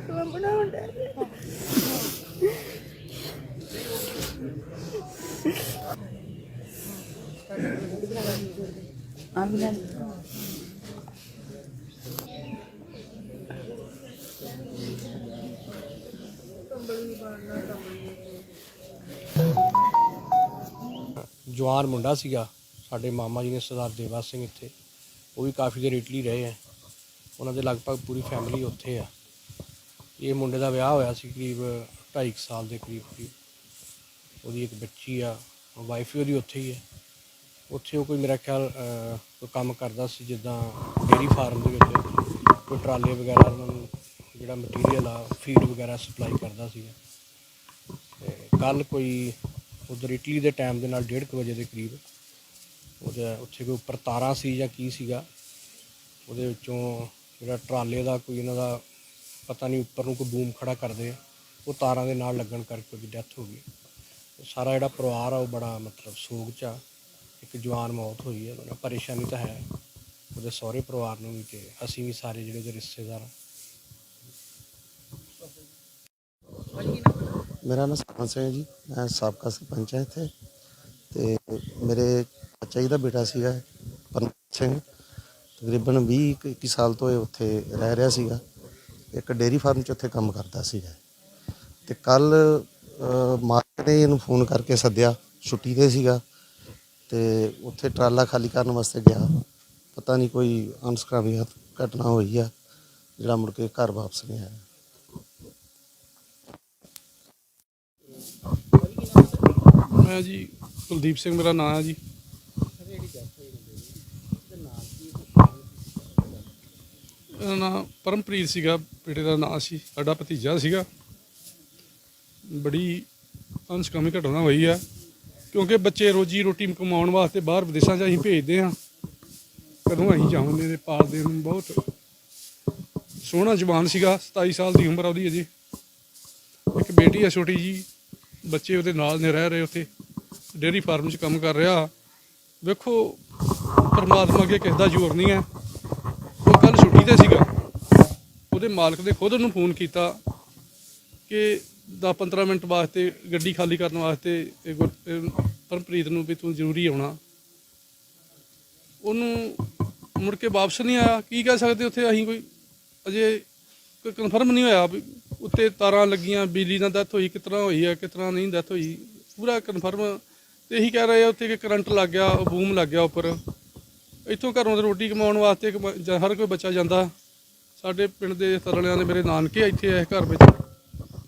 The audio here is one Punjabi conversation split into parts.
ਫੋਟੋਆਂ ਬਣਾਉਣ ਡਿਆ ਆ ਜਵਾਨ ਮੁੰਡਾ ਸੀਗਾ, ਸਾਡੇ ਮਾਮਾ ਜੀ ਨੇ ਸਰਦਾਰ ਦੇਵਾ ਸਿੰਘ ਇੱਥੇ, ਉਹ ਵੀ ਕਾਫੀ ਦੇਰ ਇਟਲੀ ਰਹੇ ਆ ਉਹਨਾਂ ਦੇ ਲਗਭਗ ਪੂਰੀ ਫੈਮਿਲੀ ਉੱਥੇ ਆ ਇਹ ਮੁੰਡੇ ਦਾ ਵਿਆਹ ਹੋਇਆ ਸੀ ਕਰੀਬ 2.5 ਸਾਲ ਦੇ ਕਰੀਬ ਕਰੀਬ। ਉਹਦੀ ਇੱਕ ਬੱਚੀ ਆ ਵਾਈਫ ਵੀ ਉਹਦੀ ਉੱਥੇ ਹੀ ਹੈ ਉੱਥੇ ਉਹ ਕੋਈ ਮੇਰਾ ਖਿਆਲ ਕੋਈ ਕੰਮ ਕਰਦਾ ਸੀ ਜਿੱਦਾਂ ਡੇਰੀ ਫਾਰਮ ਦੇ ਵਿੱਚ। ਕੋਈ ਟਰਾਲੇ ਵਗੈਰਾ ਉਹਨਾਂ ਨੂੰ ਜਿਹੜਾ ਮਟੀਰੀਅਲ ਆ ਫੀਡ ਵਗੈਰਾ ਸਪਲਾਈ ਕਰਦਾ ਸੀ ਕੱਲ ਕੋਈ ਉਧਰ ਇਟਲੀ ਦੇ ਟਾਈਮ ਦੇ ਨਾਲ 1:30 ਵਜੇ ਦੇ ਕਰੀਬ ਉਹਦੇ ਉੱਥੇ ਕੋਈ ਉੱਪਰ ਤਾਰਾਂ ਸੀ ਜਾਂ ਕੀ ਸੀਗਾ, ਉਹਦੇ ਵਿੱਚੋਂ ਜਿਹੜਾ ਟਰਾਲੇ ਦਾ ਕੋਈ ਇਹਨਾਂ ਦਾ ਪਤਾ ਨਹੀਂ ਉੱਪਰ ਨੂੰ ਕੋਈ ਬੂਮ ਖੜਾ ਕਰਦੇ ਉਹ ਤਾਰਾਂ ਦੇ ਨਾਲ ਲੱਗਣ ਕਰਕੇ ਉਹਦੀ ਡੈਥ ਹੋ ਗਈ। ਸਾਰਾ ਜਿਹੜਾ ਪਰਿਵਾਰ ਆ, ਉਹ ਬੜਾ ਮਤਲਬ ਸੋਗ ਚ ਆ। ਇੱਕ ਜਵਾਨ ਮੌਤ ਹੋਈ ਹੈ ਉਹਨਾਂ ਪਰੇਸ਼ਾਨੀ ਤਾਂ ਹੈ। ਉਹਦੇ ਸਹੁਰੇ ਪਰਿਵਾਰ ਨੂੰ ਵੀ ਤੇ ਅਸੀਂ ਵੀ ਸਾਰੇ ਜਿਹੜੇ ਉਹਦੇ ਰਿਸ਼ਤੇਦਾਰ ਆ। ਮੇਰਾ ਨਾਮ ਸਰਪੰਚ ਸਿੰਘ ਹੈ ਜੀ, ਮੈਂ ਸਾਬਕਾ ਸਰਪੰਚ ਹਾਂ ਇੱਥੇ। ਤੇ ਮੇਰੇ ਚਾਚਾ ਜੀ ਦਾ ਬੇਟਾ ਸੀਗਾ, ਪਰਮਜੀਤ ਸਿੰਘ। ਤਕਰੀਬਨ 20 ਕੁ- ਇੱਕੀ ਸਾਲ ਤੋਂ ਇਹ ਉੱਥੇ ਰਹਿ ਰਿਹਾ ਸੀਗਾ। ਇੱਕ ਡੇਰੀ ਫਾਰਮ 'ਚ ਉੱਥੇ ਕੰਮ ਕਰਦਾ ਸੀਗਾ। ਤੇ ਕੱਲ ਮਾਲਕ ਨੇ ਇਹਨੂੰ ਫੋਨ ਕਰਕੇ ਸੱਦਿਆ, ਛੁੱਟੀ ਤੇ ਸੀਗਾ। ਤੇ ਉੱਥੇ ਟਰਾਲਾ ਖਾਲੀ ਕਰਨ ਵਾਸਤੇ ਗਿਆ। ਪਤਾ ਨਹੀਂ ਕੋਈ ਅਨਸਕਾਮੀ ਘਟਨਾ ਹੋਈ ਆ, ਜਿਹੜਾ ਮੁੜ ਕੇ ਘਰ ਵਾਪਸ ਨਹੀਂ ਆਇਆ। ਮੈਂ ਜੀ ਕੁਲਦੀਪ ਸਿੰਘ, ਮੇਰਾ ਨਾਮ ਹੈ ਜੀ। ਇਹਦਾ ਨਾਮ ਪਰਮਪ੍ਰੀਤ ਸੀਗਾ, ਬੇਟੇ ਦਾ ਨਾਂ ਸੀ, ਸਾਡਾ ਭਤੀਜਾ ਸੀਗਾ। ਬੜੀ ਅਨਸਕਾਮੀ ਘਟਨਾ ਹੋਈ ਆ, ਕਿਉਂਕਿ ਬੱਚੇ ਰੋਜੀ ਰੋਟੀ ਕਮਾਉਣ ਵਾਸਤੇ ਬਾਹਰ ਵਿਦੇਸ਼ਾਂ 'ਚ ਅਸੀਂ ਭੇਜਦੇ ਆ ਕਦੋਂ ਅਸੀਂ ਜਾਵਾਂਗੇ ਤੇ ਪਾਲਦੇ ਨੂੰ ਬਹੁਤ ਸੋਹਣਾ ਜਵਾਨ ਸੀਗਾ 27 ਸਾਲ ਦੀ ਉਮਰ ਆ ਉਹਦੀ ਅਜੇ। ਇੱਕ ਬੇਟੀ ਆ ਛੋਟੀ ਜੀ ਬੱਚੇ ਉਹਦੇ ਨਾਲ ਨੇ, ਰਹਿ ਰਹੇ ਉੱਥੇ। ਡੇਅਰੀ ਫਾਰਮ 'ਚ ਕੰਮ ਕਰ ਰਿਹਾ। ਵੇਖੋ, ਪਰਮਾਤਮਾ ਅੱਗੇ ਕਿਸੇ ਦਾ ਜ਼ੋਰ ਨਹੀਂ ਹੈ। ਉਹ ਤੇ ਸੀਗਾ। ਉਹਦੇ ਮਾਲਕ ਨੇ ਖੁਦ ਉਹਨੂੰ ਫੋਨ ਕੀਤਾ ਕਿ 10-15 ਮਿੰਟ ਵਾਸਤੇ ਗੱਡੀ ਖਾਲੀ ਕਰਨ ਵਾਸਤੇ ਪਰਮਪ੍ਰੀਤ ਨੂੰ ਵੀ ਤੂੰ ਜ਼ਰੂਰੀ ਆਉਣਾ। ਉਹਨੂੰ ਮੁੜ ਕੇ ਵਾਪਸ ਨਹੀਂ ਆਇਆ। ਕੀ ਕਹਿ ਸਕਦੇ ਉੱਥੇ ਅਸੀਂ ਕੋਈ ਅਜੇ ਕੋਈ ਕਨਫਰਮ ਨਹੀਂ ਹੋਇਆ ਵੀ ਉੱਤੇ ਤਾਰਾਂ ਲੱਗੀਆਂ, ਬਿਜਲੀ ਨਾਲ ਡੈਥ ਹੋਈ, ਕਿਸ ਤਰ੍ਹਾਂ ਹੋਈ ਹੈ, ਕਿਸ ਤਰ੍ਹਾਂ ਨਹੀਂ ਡੈਥ ਹੋਈ। ਪੂਰਾ ਕਨਫਰਮ ਤੇ ਇਹੀ ਕਹਿ ਰਹੇ ਆ ਉੱਤੇ ਕਿ ਕਰੰਟ ਲੱਗ ਗਿਆ ਬੂਮ ਲੱਗ ਗਿਆ ਉੱਪਰ। ਇੱਥੋਂ ਘਰੋਂ ਤੇ ਰੋਟੀ ਕਮਾਉਣ ਵਾਸਤੇ ਕਮਾ- ਜਾਂ ਹਰ ਕੋਈ ਬੱਚਾ ਜਾਂਦਾ। ਸਾਡੇ ਪਿੰਡ ਦੇ ਤਰਲਿਆਂ ਦੇ ਮੇਰੇ ਨਾਨਕੇ ਇੱਥੇ ਆਏ ਘਰ ਵਿੱਚ।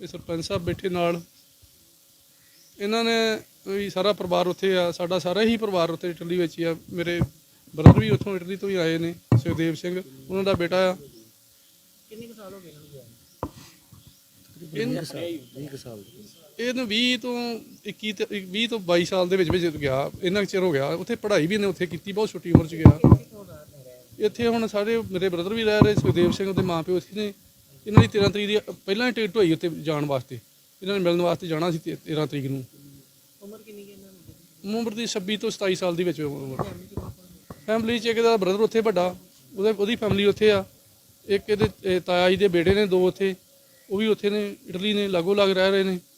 ਇਹ ਸਰਪੰਚ ਸਾਹਿਬ ਬੈਠੇ ਨਾਲ। ਇਹਨਾਂ ਨੇ ਵੀ ਸਾਰਾ ਪਰਿਵਾਰ ਉੱਥੇ ਆ, ਸਾਡਾ ਸਾਰਾ ਹੀ ਪਰਿਵਾਰ ਉੱਥੇ ਇਟਲੀ ਵਿੱਚ ਹੀ ਆ। ਮੇਰੇ ਬ੍ਰਦਰ ਵੀ ਉੱਥੋਂ ਇਟਲੀ ਤੋਂ ਹੀ ਆਏ ਨੇ, ਸੁਖਦੇਵ ਸਿੰਘ, ਉਹਨਾਂ ਦਾ ਬੇਟਾ ਆ। ਕਿੰਨੇ ਕੁ ਸਾਲ 20 ਸਾਲ ਇਹਨੂੰ 20 ਤੋਂ 21 ਤੇ 20 ਤੋਂ 22 ਸਾਲ ਦੇ ਵਿੱਚ ਵਿੱਚ ਗਿਆ ਇੰਨਾ ਕੁ ਚਿਰ ਹੋ ਗਿਆ। ਉੱਥੇ ਪੜ੍ਹਾਈ ਵੀ ਇਹਨੇ ਉੱਥੇ ਕੀਤੀ ਬਹੁਤ ਛੋਟੀ ਉਮਰ 'ਚ ਗਿਆ। ਇੱਥੇ ਹੁਣ ਸਾਰੇ ਮੇਰੇ ਬ੍ਰਦਰ ਵੀ ਰਹਿ ਰਹੇ ਸੁਖਦੇਵ ਸਿੰਘ ਦੇ ਮਾਪਿਓ ਇੱਥੇ ਨੇ। ਇਹਨਾਂ ਦੀ 13 ਤਰੀਕ ਦੀ ਪਹਿਲਾਂ ਹੀ ਟਿਕਟ ਹੋਈ ਉੱਥੇ ਜਾਣ ਵਾਸਤੇ। ਇਹਨਾਂ ਨੇ ਮਿਲਣ ਵਾਸਤੇ ਜਾਣਾ ਸੀ ਤੇ- 13 ਤਰੀਕ ਨੂੰ। ਉਮਰ ਕਿੰਨੀ ਹੈ ਇਹਨਾਂ ਦੀ? ਉਮਰ ਦੀ 26 ਤੋਂ 27 ਸਾਲ ਦੀ ਵਿੱਚ ਉਮਰ। ਫੈਮਿਲੀ 'ਚ ਇੱਕ ਦਾ ਬ੍ਰਦਰ ਉੱਥੇ ਵੱਡਾ ਉਹਦੇ ਉਹਦੀ ਫੈਮਿਲੀ ਉੱਥੇ ਆ। ਇੱਕ ਇਹਦੇ ਇਹ ਤਾਇਆ ਜੀ ਦੇ ਬੇਟੇ ਨੇ ਦੋ ਉੱਥੇ। ਉਹ ਵੀ ਉੱਥੇ ਨੇ ਇਟਲੀ ਨੇ ਲਾਗੋ ਲੱਗ ਰਹਿ ਰਹੇ ਨੇ।